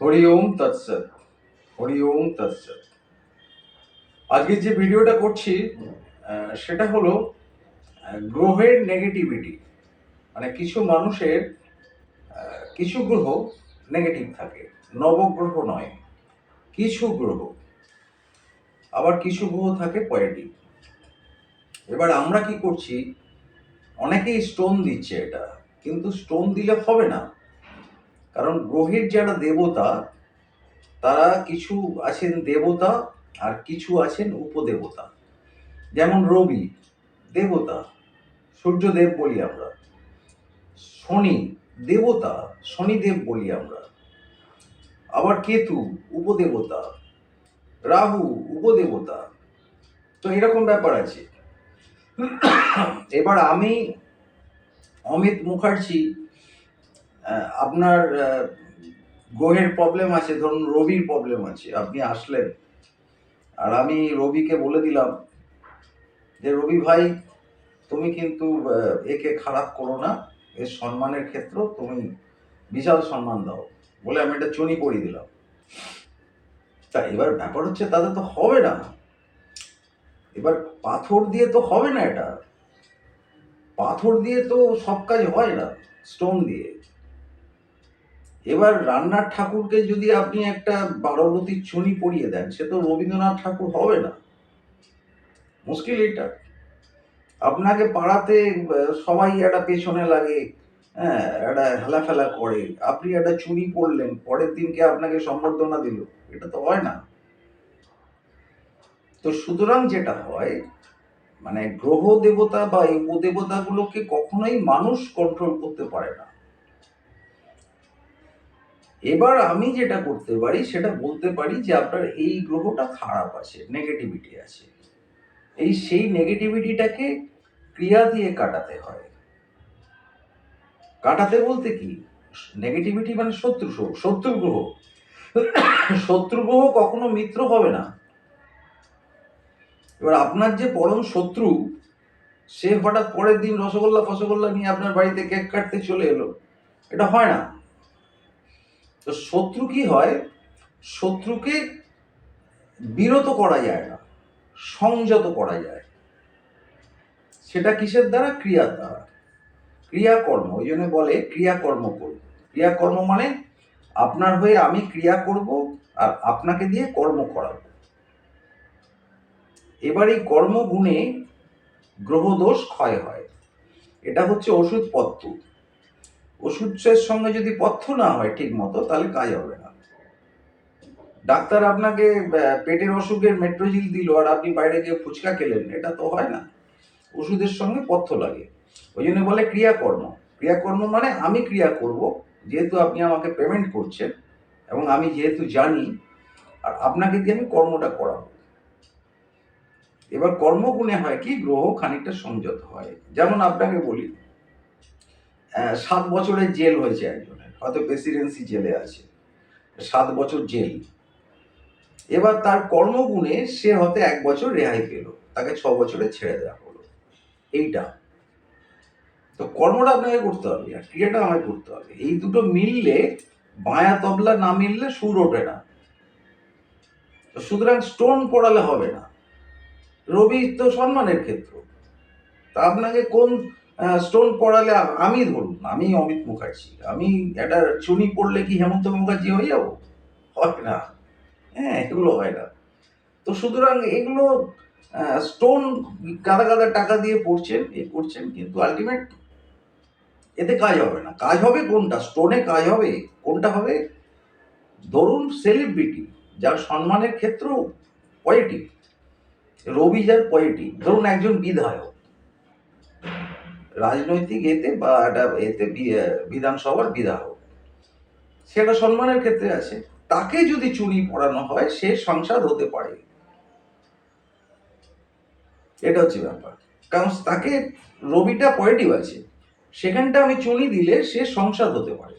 হরি ওম তৎসৎ, হরি ওম তৎসৎ। আজকে যে ভিডিওটা করছি সেটা হলো গ্রহের নেগেটিভিটি মানে কিছু মানুষের কিছু গ্রহ নেগেটিভ থাকে, নবগ্রহ নয়, কিছু গ্রহ। আবার কিছু গ্রহ থাকে পজিটিভ এবার আমরা কি করছি, অনেকেই স্টোন দিচ্ছে এটা, কিন্তু স্টোন দিলে হবে না। কারণ গ্রহের যারা দেবতা, তারা কিছু আছেন দেবতা আর কিছু আছেন উপদেবতা। যেমন রবি, দেবতা, সূর্যদেব বলি আমরা। শনি, দেবতা, শনিদেব বলি আমরা। আবার কেতু, উপদেবতা। রাহু, উপদেবতা। তো এরকম ব্যাপার আছে। এবার আমি অমিত মুখার্জি আপনার গ্রহের প্রবলেম আছে, ধরুন রবির প্রবলেম আছে, আপনি আসলেন। আর আমি রবিকে বলে দিলাম যে, রবি ভাই, তুমি কিন্তু একে খারাপ করো না, এর সম্মানের ক্ষেত্র তুমি বিশাল সম্মান দাও। বলে আমি একটা চুনি পরিয়ে দিলাম। তা এবার ব্যাপার হচ্ছে তাদের তো হবে না। এবার পাথর দিয়ে তো হবে না এটা। পাথর দিয়ে তো সব কাজ হয় না, স্টোন দিয়ে। এবার রান্নার ঠাকুরকে যদি আপনি একটা বারবতী চুনি পরিয়ে দেন, সে তো রবীন্দ্রনাথ ঠাকুর হবে না। মুশকিল এটা। আপনাকে পাড়াতে সবাই একটা পেছনে লাগে হ্যাঁ একটা হেলাফেলা করে। আপনি একটা চুনি পরলেন, পরের দিনকে আপনাকে সম্বর্ধনা দিল। এটা তো হয় না। তো সুতরাং যেটা হয় মানে গ্রহ দেবতা বা এই উপদেবতাগুলোকে কখনোই মানুষ কন্ট্রোল করতে পারে না। এবার আমি যেটা করতে পারি, সেটা বলতে পারি যে আপনার এই গ্রহটা খারাপ আছে নেগেটিভিটি আছে। এই সেই নেগেটিভিটিটাকে ক্রিয়া দিয়ে কাটাতে হয়। কাটাতে বলতে কি? নেগেটিভিটি মানে শত্রু শত্রু গ্রহ। শত্রু গ্রহ কখনো মিত্র হবে না। এবার আপনার যে পরম শত্রু, সে হঠাৎ পরের দিন রসগোল্লা, ফসগোল্লা নিয়ে আপনার বাড়িতে কেক কাটতে চলে এলো। এটা হয় না। তো শত্রু কি হয়? শত্রুকে বিরত করা যায় না, সংযত করা যায়। সেটা কিসের দ্বারা? ক্রিয়ার দ্বারা। ক্রিয়াকর্ম, ওই জন্য বলে ক্রিয়াকর্ম করব। ক্রিয়াকর্ম মানে আপনার হয়ে আমি ক্রিয়া করব আর আপনাকে দিয়ে কর্ম করাবো। এবার এই কর্মগুণে গ্রহদোষ ক্ষয় হয়। এটা হচ্ছে ওষুধ পথ্য ওষুধের সঙ্গে যদি পথ্য না হয় ঠিক মতো, তাহলে কাজ হবে না। ডাক্তার আপনাকে পেটের অসুখের মেট্রোজিল দিল আর আপনি বাইরে গিয়ে ফুচকা খেলেন, এটা তো হয় না। ওষুধের সঙ্গে পথ্য লাগে। ওই জন্য বলে ক্রিয়াকর্ম। ক্রিয়াকর্ম মানে আমি ক্রিয়া করব, যেহেতু আপনি আমাকে পেমেন্ট করছেন এবং আমি যেহেতু জানি, আর আপনাকে দিয়ে আমি কর্মটা করাবো। এবার কর্মগুণে হয় কি, গ্রহ খানিকটা সংযত হয়। যেমন আপনাকে বলি সাত বছরের জেল হয়েছে একজনের, হয়তো প্রেসিডেন্সি জেলে আছে। সাত বছর জেল। এবার তার কর্মগুণে সে হয়তো এক বছর রেহাই পেল, তাকে ছ বছরে ছেড়ে দেওয়া হলো। এইটা। তো কর্মটা আপনাকে করতে হবে, আর ক্রিয়াটা আমাকে করতে হবে। এই দুটো মিললে, বায়া তবলা না মিললে সুর ওঠে না। সুতরাং স্টোন পড়ালে হবে না। রবি তো সম্মানের ক্ষেত্র। তা আপনাকে কোন স্টোন পড়ালে আমি ধরুন, আমি অমিত মুখার্জি, আমি একটা চুনি পড়লে কি হেমন্ত মুখার্জি হয়ে যাব? হয় না। হ্যাঁ এগুলো হয় না। তো সুতরাং এগুলো স্টোন গাদা গাদা টাকা দিয়ে পড়ছেন, এ করছেন কিন্তু আলটিমেট এতে কাজ হবে না। কাজ হবে কোনটা? স্টোনে কাজ হবে। কোনটা হবে? ধরুন সেলিব্রিটি যার সম্মানের ক্ষেত্র পজিটিভ রবি যার পজিটিভ ধরুন একজন বিধায়ক। রাজনৈতিক এতে বা একটা এতে বিধানসভার বিধায়ক। সেটা সম্মানের ক্ষেত্রে আছে। তাকে যদি চুরি পড়ানো হয়, সে সংসাদ হতে পারে। এটা হচ্ছে ব্যাপার। কারণ তাকে রবিটা পজিটিভ আছে। সেখানটা আমি চুনি দিলে সে সংসাদ হতে পারে।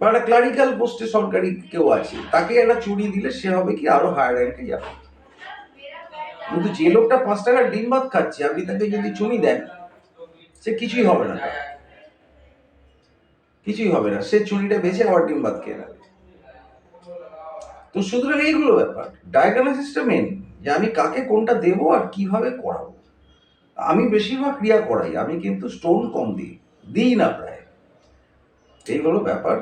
বা একটা ক্লারিক্যাল পোস্টে সরকারি কেউ আছে, তাকে একটা চুরি দিলে সে হবে কি আরও হায়ার র্যাঙ্কে যাবে। কিন্তু যে লোকটা পাঁচ টাকার ডিম ভাত খাচ্ছে, আপনি তাকে যদি চুনি দেন সে কিছুই হবে না কিছুই হবে না। সে চুরিটা বেছে আবার ডিম বাদ খেয়ে নেবে। তো সুতরাং এইগুলো ব্যাপার। ডায়াগনোসিসটা মেন যে আমি কাকে কোনটা দেবো আর কীভাবে করাবো। আমি বেশিরভাগ ক্রিয়া করাই, আমি কিন্তু স্টোন কম দিই দিই না প্রায়। এই হলো ব্যাপার।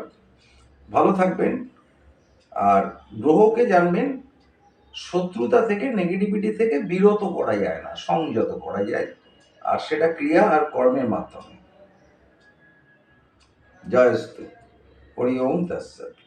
ভালো থাকবেন। আর গ্রহকে জানবেন, শত্রুতা থেকে নেগেটিভিটি থেকে বিরত করা যায় না, সংযত করা যায়। আর সেটা ক্রিয়া আর কর্মের মাধ্যমে। জয়স্তু। হরি ওম তৎসৎ।